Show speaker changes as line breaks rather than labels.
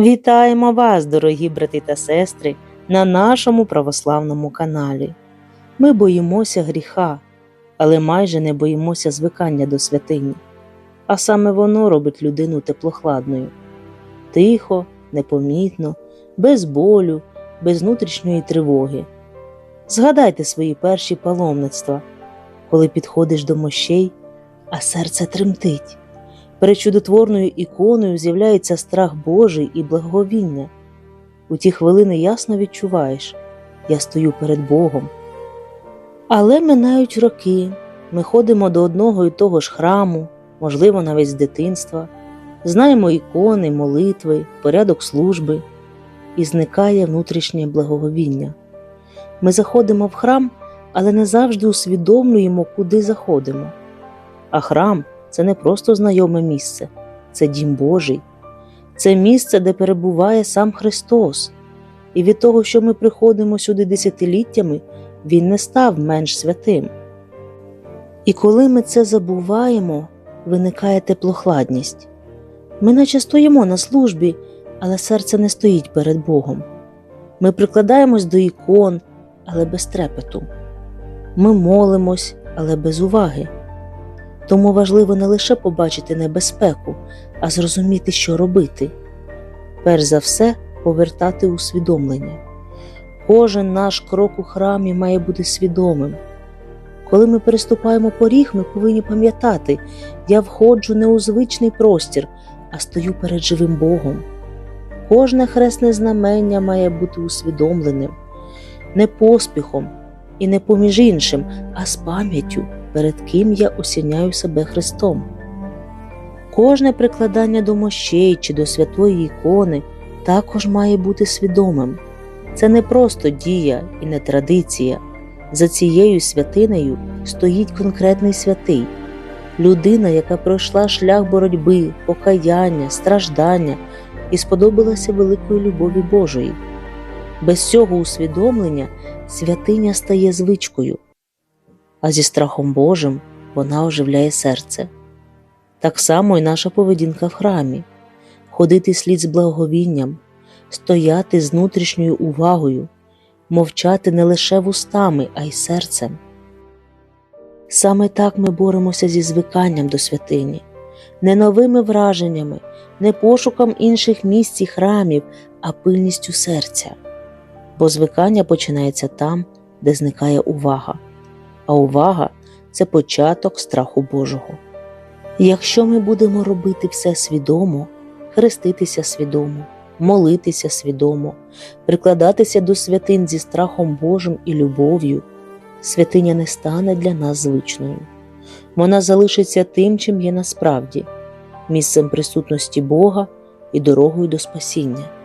Вітаємо вас, дорогі брати та сестри, на нашому православному каналі. Ми боїмося гріха, але майже не боїмося звикання до святині, а саме воно робить людину теплохладною. Тихо, непомітно, без болю, без внутрішньої тривоги. Згадайте свої перші паломництва, коли підходиш до мощей, а серце тремтить. Перед чудотворною іконою з'являється страх Божий і благовіння. У ті хвилини ясно відчуваєш я стою перед Богом. Але минають роки, ми ходимо до одного і того ж храму, можливо, навіть з дитинства, знаємо ікони, молитви, порядок служби, і зникає внутрішнє благоговіння. Ми заходимо в храм, але не завжди усвідомлюємо, куди заходимо. А храм це не просто знайоме місце, це дім Божий, це місце, де перебуває сам Христос. І від того, що ми приходимо сюди десятиліттями, Він не став менш святим. І коли ми це забуваємо, виникає теплохладність. Ми наче стоїмо на службі, але серце не стоїть перед Богом. Ми прикладаємось до ікон, але без трепету. Ми молимось, але без уваги. Тому важливо не лише побачити небезпеку, а зрозуміти, що робити. Перш за все, повертати усвідомлення. Кожен наш крок у храмі має бути свідомим. Коли ми переступаємо поріг, ми повинні пам'ятати, я входжу не у звичний простір, а стою перед живим Богом. Кожне хресне знамення має бути усвідомленим, не поспіхом і не поміж іншим, а з пам'яттю, перед ким я осіняю себе Христом. Кожне прикладання до мощей чи до святої ікони також має бути свідомим. Це не просто дія і не традиція. За цією святинею стоїть конкретний святий, людина, яка пройшла шлях боротьби, покаяння, страждання і сподобалася великої любові Божої. Без цього усвідомлення святиня стає звичкою, а зі страхом Божим вона оживляє серце. Так само і наша поведінка в храмі ходити слід з благовінням, стояти з внутрішньою увагою, мовчати не лише вустами, а й серцем. Саме так ми боремося зі звиканням до святині, не новими враженнями, не пошуком інших місць і храмів, а пильністю серця. Бо звикання починається там, де зникає увага, а увага це початок страху Божого. Якщо ми будемо робити все свідомо, хреститися свідомо, молитися свідомо, прикладатися до святин зі страхом Божим і любов'ю, святиня не стане для нас звичною. Вона залишиться тим, чим є насправді, місцем присутності Бога і дорогою до спасіння.